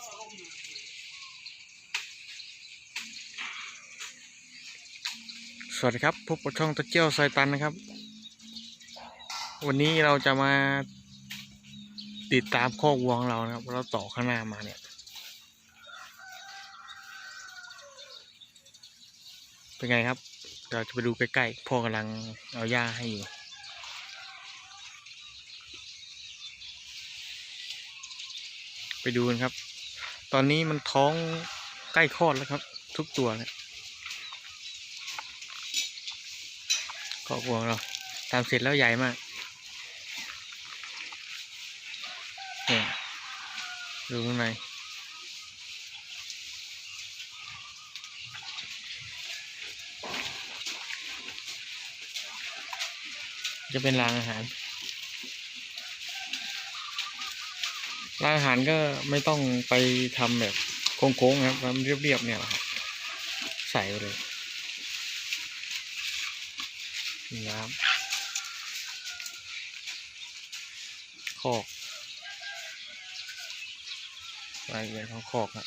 สวัสดีครับพบกับช่องตะเกียวไซตันนะครับ วันนี้เราจะมาติดตามข้อกวัวของเรานะครับเราต่อข้างหน้ามาเนี่ย เป็นไงครับเราจะไปดูใกล้ๆพ่อกำลังเอาหญ้าให้อยู่ไปดูกันครับ ตอนนี้มันท้องใกล้คลอดแล้วครับ ทุกตัวเลยครอบวงเราทำเสร็จแล้วใหญ่มากเนี่ยดูข้างในจะเป็นรางอาหาร ร้านอาหารก็ไม่ต้องไปทำแบบโค้งๆครับทำเรียบๆเนี่ยครับใส่ไปเลยนี่นะครับคอกรายละเอียดของคอกครับ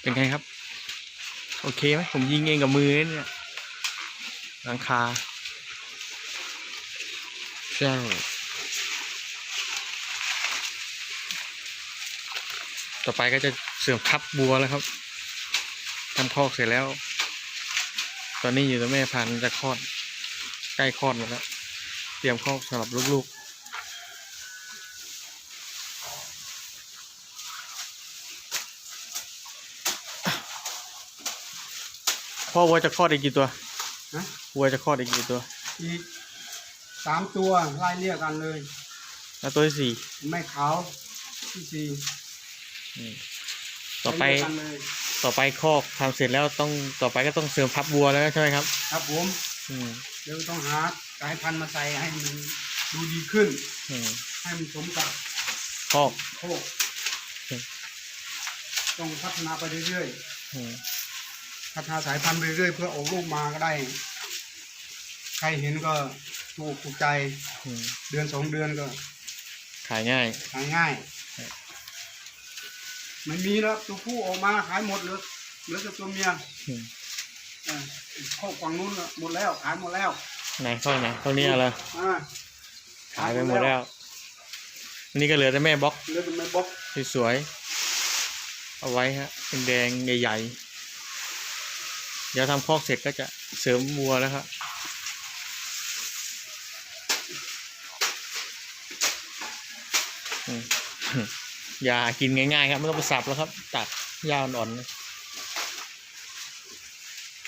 เป็นไงครับ โอเคไหมผมยิงเองกับมือเนี่ยหลังคา ใช่ต่อไปก็จะเสื่อมทับบัวแล้วครับทำคอกเสร็จแล้ว ตอนนี้อยู่ตัวแม่พันธุ์จะคลอด ใกล้คลอดหมดแล้ว เตรียมคอกสำหรับลูกๆพ่อวัวจะคลอดอีกกี่ตัวนะวัวจะคลอดอีกกี่ตัวอีก สามตัวไล่เรียกกันเลย แล้วตัวที่สี่แม่ขาวที่สี่อืมต่อไป ล่เรียกกันเลยต่อไปคอกทำเสร็จแล้วต้องต่อไปก็ต้องเสริมทับบัวแล้วใช่ไหมครับ ครับผมอืมเดี๋ยวต้องหาสายพันธุ์มาใส่ให้มันดูดีขึ้น อืมให้มันสมกับคอก โคกต้องพัฒนาไปเรื่อยอืมๆพัฒนาสายพันธุ์ไปเรื่อยๆเพื่อออกลูกมาก็ได้ ใครเห็นก็ ถูกถูกใจอืมเดือนสองเดือนก็ขายง่ายขายง่ายครับ ไม่มีแล้วตัวผู้ออกมาขายหมดเหลือเหลือแต่ตัวเมียอืมอ่าเข้าฝั่งนู้นน่ะหมดแล้วขายหมดแล้วไหนเข้าไหนเข้านี้อะไรอ่าขายไปหมดแล้วอันนี้ก็เหลือแต่แม่บล็อกเหลือเป็นไม้บล็อกสวยๆเอาไว้ฮะเป็นแดงใหญ่ๆเดี๋ยวทำคอกเสร็จก็จะเสริมวัวแล้วครับ อย่ากินง่ายๆครับไม่ต้องไปสับแล้วครับ ตัดยาวอ่อนๆเลย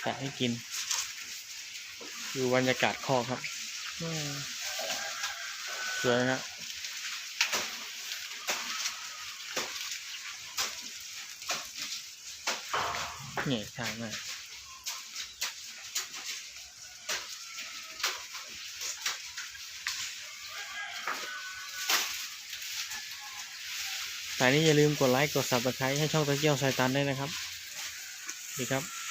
ตัดให้กิน ดูบรรยากาศคอครับสวยนะเนี่ยถ่ายมา แต่นี้อย่าลืมกดไลค์ กด subscribe ให้ช่องตะเกียวไซตันด้วยนะครับดีครับ